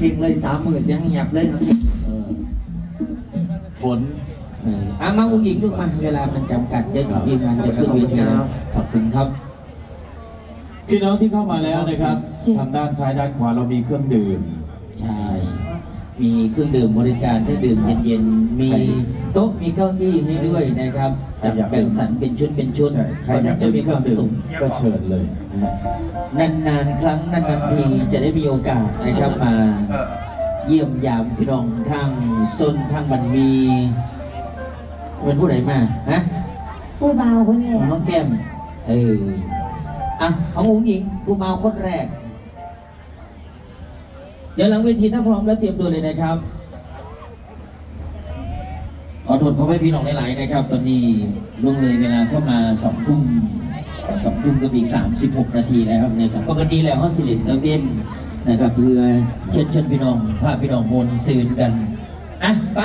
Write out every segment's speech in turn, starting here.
ดยอดเพลงเลยสามหมื่นเสียงเงียบเลยครับเออฝนเอออะมาอุ้งอิงลูกมา เวลามันจำกัดเดี๋ยวทีมงานจะขึ้นเวทีแล้วขอบคุณครับ พี่น้องที่เข้ามาแล้วนะครับ ทางด้านซ้ายด้านขวาเรามีเครื่องดื่ม ใช่ มีเครื่องดื่มบริการเครื่องดื่มเย็นๆ มีโต๊ะมีเก้าอี้ให้ด้วยนะครับจัดแบ่งสรรเป็นชุดเป็นชุดใช่ใครอยากจะดื่มมีเคครื่อวางมดื่สุมขก็เชิญเลยนะฮะ นานๆ ครั้งนานๆทีจะได้มีโอกาสนะครับมาเยี่ยมยามพี่น้องทางซนทางบันมีเป็นผู้ใดมาฮะผู้เบาคนแรกน้องแก้มเอออะของอุ้งอิงผู้เมาคนแรก เดี๋ยวหลังเวทีถ้าพร้อมแล้วเตรียมตัวเลยนะครับ ขอโทษขอให้พี่น้องหลายๆนะครับ ตอนนี้ล่วงเลยเวลาเข้ามาสองทุ่ม สองทุ่มกับอีกสามสิบหกนาทีแล้วนะครับปกติแล้วเขาสิรินตะเวนนะครับเพื่อเชิญชวนพี่น้องพาพี่น้องมนซืนกันอะไป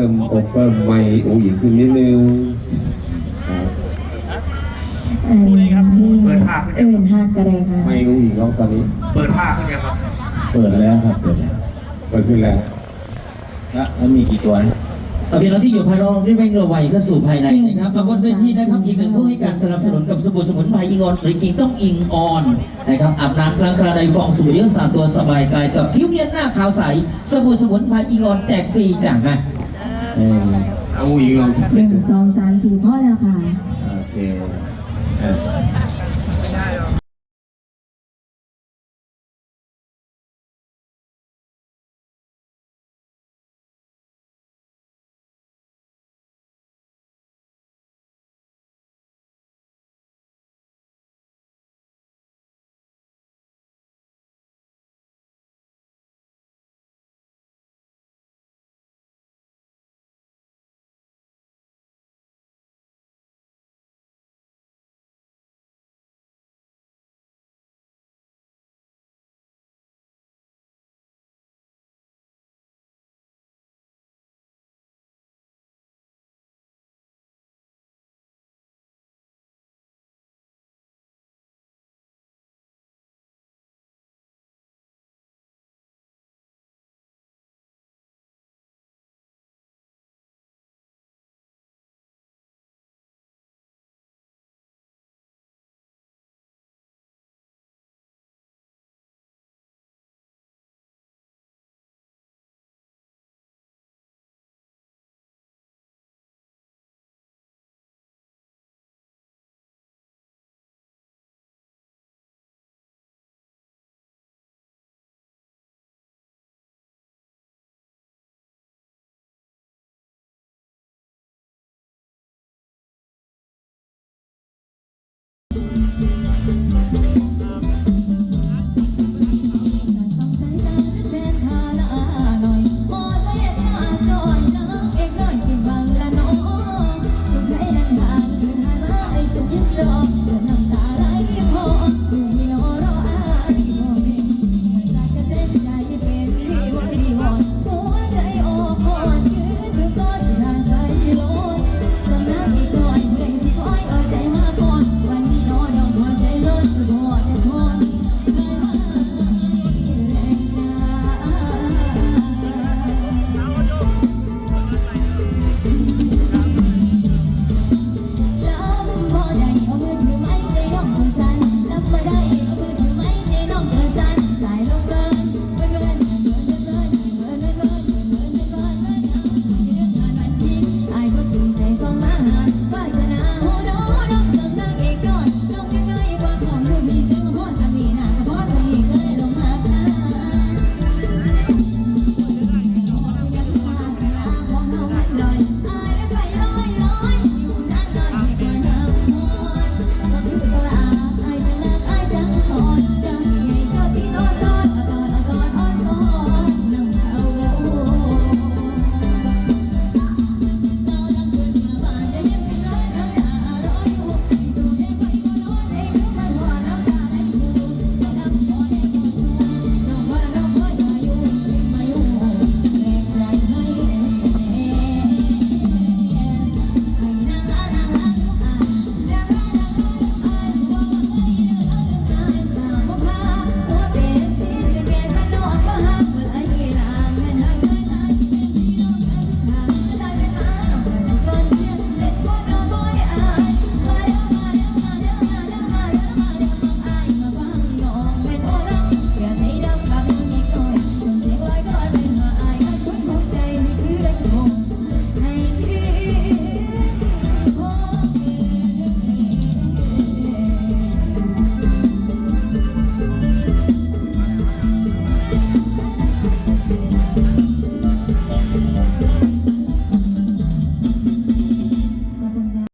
ริ่มอบเริ่มไม่องค์หญิงขึ้นนิดนึงผู้ใดครับเปิดภาพ เอเอินหักก็ได้ค่ะ ไม่อุ้งอิงร้องตอนนี้เปิดแล้วครับเปิดแล้วเปิดขึ้นแล้วแล้วแล้วมีกี่ตัวนะเอาพี่น้องที่อยู่ภายนอกรีบเร่งระไวเข้าสู่ภายในนะครับมาบนเวทีนะครับอีกหนึ่งผู้ให้การสนับสนุนกับสบู่สมุนไพรอิงออนสวยจริงต้องอิงออนนะครับอาบน้ำครั้งคราใดฟองสบู่เลี้ยงสามตัวสบายกายกับผิวเนียนหน้าขาวใสสบู่สมุนไพรอิงออนแจกฟรีจ้ะนะ เออเอาอุ้งอิงลองหนึ่งสองสามสี่พ่อแล้วค่ะ โอเคเออ